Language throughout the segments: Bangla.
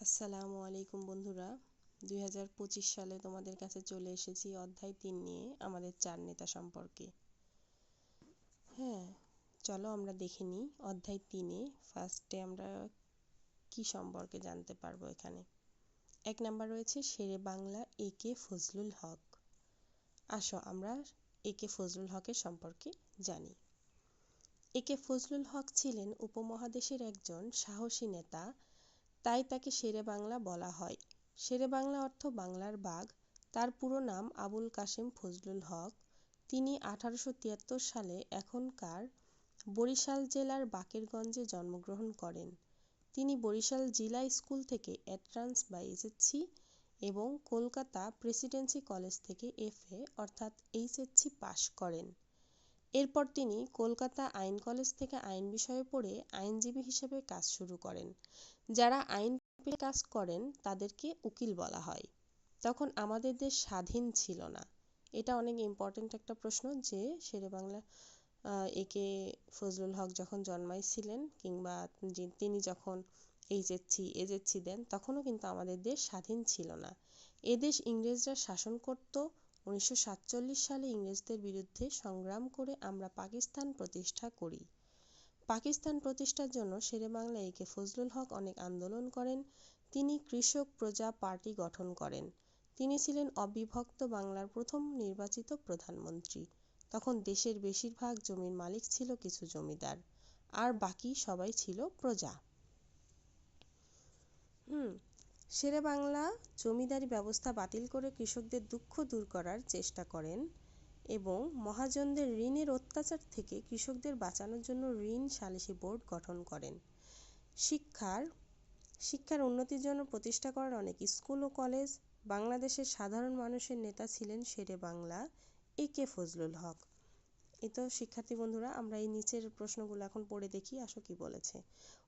আসসালামু আলাইকুম বন্ধুরা। দুই হাজার পঁচিশ সালে তোমাদের কাছে চলে এসেছি অধ্যায় তিন নিয়ে আমাদের চার নেতা সম্পর্কে। হ্যাঁ চলো আমরা দেখে নিই অধ্যায় তিনে ফার্স্টে আমরা কি সম্পর্কে জানতে পারব এখানে। এক নাম্বার রয়েছে শেরে বাংলা এ কে ফজলুল হক। আসো, আমরা এ কে ফজলুল হকের সম্পর্কে জানি। এ কে ফজলুল হক ছিলেন উপমহাদেশের একজন সাহসী নেতা তাই তাকে শেরে বাংলা বলা হয়। শেরে বাংলা অর্থ বাংলার বাঘ। তার পুরো নাম আবুল কাশেম ফজলুল হক। তিনি আঠারোশো তিয়াত্তর সালে এখনকার বরিশাল জেলার বাকেরগঞ্জে জন্মগ্রহণ করেন। তিনি বরিশাল জিলা স্কুল থেকে এন্ট্রান্স বা এসএসসি এবং কলকাতা প্রেসিডেন্সি কলেজ থেকে এফএ অর্থাৎ এইচএসসি পাশ করেন। এরপর তিনি কলকাতা আইন কলেজ থেকে আইন বিষয়ে পড়ে আইনজীবী হিসেবে কাজ শুরু করেন। যারা আইন পেশায় কাজ করেন, তাদেরকে উকিল বলা হয়। তখন আমাদের দেশ স্বাধীন ছিল না। এটা অনেক ইম্পর্টেন্ট একটা প্রশ্ন যে শেরে বাংলা একে ফজলুল হক যখন জন্মাইছিলেন কিংবা তিনি যখন এইচএসসি এজেসি দেন, তখনও কিন্তু আমাদের দেশ স্বাধীন ছিল না। এদেশ ইংরেজরা শাসন করত উনিশশো সাতচল্লিশ সালে ইংরেজদের বিরুদ্ধে সংগ্রাম করে আমরা পাকিস্তান প্রতিষ্ঠা করি। পাকিস্তান প্রতিষ্ঠার জন্য শেরেবাংলা একে ফজলুল হক অনেক আন্দোলন করেন, তিনি কৃষক প্রজা পার্টি গঠন করেন। তিনি ছিলেন অবিভক্ত বাংলার প্রথম নির্বাচিত প্রধানমন্ত্রী। তখন দেশের বেশিরভাগ জমির মালিক ছিল কিছু জমিদার, আর বাকি সবাই ছিল প্রজা। হুম শেরে বাংলা জমিদারি ব্যবস্থা বাতিল করে কৃষকদের দুঃখ দূর করার চেষ্টা করেন এবং মহাজনদের ঋণের অত্যাচার থেকে কৃষকদের বাঁচানোর জন্য ঋণ সালিসি বোর্ড গঠন করেন। শিক্ষার শিক্ষার উন্নতির জন্য প্রতিষ্ঠা করেন অনেক স্কুল ও কলেজ বাংলাদেশের সাধারণ মানুষের নেতা ছিলেন শেরে বাংলা এ কে ফজলুল হক। এ তো শিক্ষার্থী বন্ধুরা, আমরা এই নিচের প্রশ্নগুলো এখন পড়ে দেখি, আসো কি বলেছে।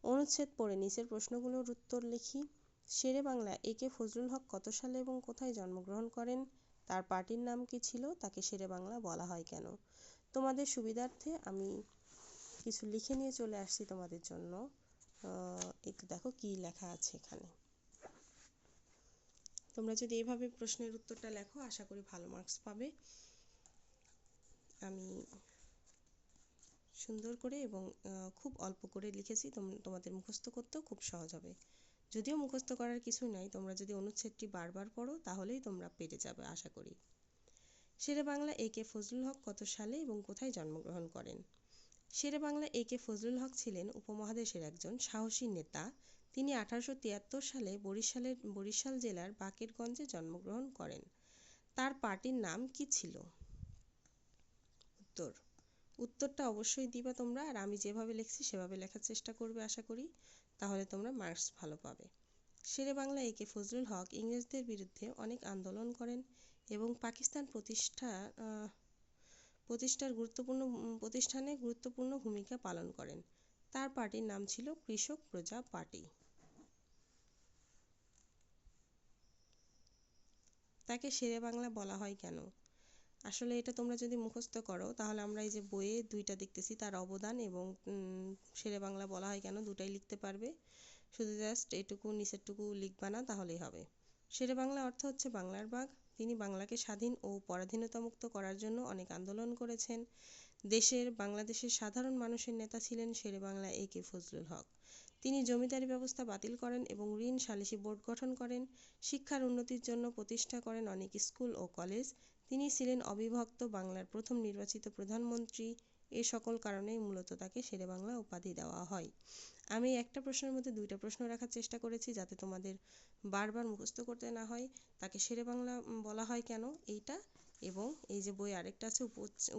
অনুচ্ছেদ পড়ে নিচের প্রশ্নগুলোর উত্তর লিখি। শেরে বাংলা এ কে ফজলুল হক কত সালে এবং কোথায় জন্মগ্রহণ করেন, তার পার্টির নাম কি ছিল, তাকে শেরে বাংলা বলা হয় কেন? তোমাদের সুবিধার্থে আমি কিছু লিখে নিয়ে চলে আসছি তোমাদের জন্য। একটু দেখো কি লেখা আছে এখানে। তোমরা যদি এভাবে প্রশ্নের উত্তরটা লেখো, আশা করি ভালো মার্কস পাবে। আমি সুন্দর করে এবং খুব অল্প করে লিখেছি তোমাদের মুখস্থ করতেও খুব সহজ হবে। যদিও মুখস্থ করার কিছু নাই, তোমরা যদি অনুচ্ছেদটি বারবার পড়ো, তাহলেই তোমরা পেরে যাবে, আশা করি। শেরে বাংলা এ কে ফজলুল হক কত সালে এবং কোথায় জন্মগ্রহণ করেন? শেরে বাংলা এ কে ফজলুল হক ছিলেন উপমহাদেশের একজন সাহসী নেতা। তিনি আঠারোশো তিয়াত্তর সালে বরিশালের, বরিশাল জেলার বাকেরগঞ্জে জন্মগ্রহণ করেন। তার পার্টির নাম কি ছিল? উত্তর উত্তরটা অবশ্যই দিবা তোমরা, আর আমি যেভাবে লিখছি সেভাবে লেখার চেষ্টা করবে আশা করি, তাহলে তোমরা মার্কস ভালো পাবে। শেরে বাংলা একে ফজলুল হক ইংরেজদের বিরুদ্ধে অনেক আন্দোলন করেন এবং পাকিস্তান প্রতিষ্ঠা প্রতিষ্ঠার গুরুত্বপূর্ণ প্রতিষ্ঠানে গুরুত্বপূর্ণ ভূমিকা পালন করেন। তার পার্টির নাম ছিল কৃষক প্রজা পার্টি। তাকে শেরে বাংলা বলা হয় কেন? আসলে এটা তোমরা যদি মুখস্থ করো, তাহলে আমরা এই যে বইয়ে দুইটা দেখতেছি, তার অবদান এবং শেরে বাংলা বলা হয় কেন, দুটাই লিখতে পারবে। শুধু জাস্ট এটুকু, নিচেরটুকু লিখবা না, তাহলেই হবে। শেরে বাংলা অর্থ হচ্ছে বাংলার বাঘ। তিনি বাংলাকে স্বাধীন ও পরাধীনতামুক্ত করার জন্য অনেক আন্দোলন করেছেন। দেশের, বাংলাদেশের সাধারণ মানুষের নেতা ছিলেন শেরে বাংলা এ কে ফজলুল হক। তিনি জমিদারি ব্যবস্থা বাতিল করেন এবং ঋণ সালিসি বোর্ড গঠন করেন। শিক্ষার উন্নতির জন্য প্রতিষ্ঠা করেন অনেক স্কুল ও কলেজ। তিনি ছিলেন অবিভক্ত বাংলার প্রথম নির্বাচিত প্রধানমন্ত্রী। এ সকল কারণেই মূলত তাকে শেরে বাংলা উপাধি দেওয়া হয়। আমি একটা প্রশ্নের মধ্যে দুইটা প্রশ্ন রাখার চেষ্টা করেছি যাতে তোমাদের বারবার মুখস্থ করতে না হয়। তাকে শেরে বাংলা হয় কেন? এইটা এবং এই যে বই আরেকটা আছে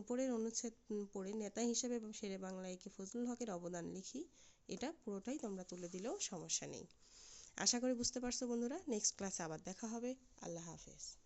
উপরের অনুচ্ছেদ পড়ে নেতা হিসেবে শেরে বাংলা একে ফজলুল হকের অবদান লিখি। এটা পুরোটাই তোমরা তুলে দিলেও সমস্যা নেই। আশা করি বুঝতে পারছ বন্ধুরা। নেক্সট ক্লাসে আবার দেখা হবে। আল্লাহ হাফেজ।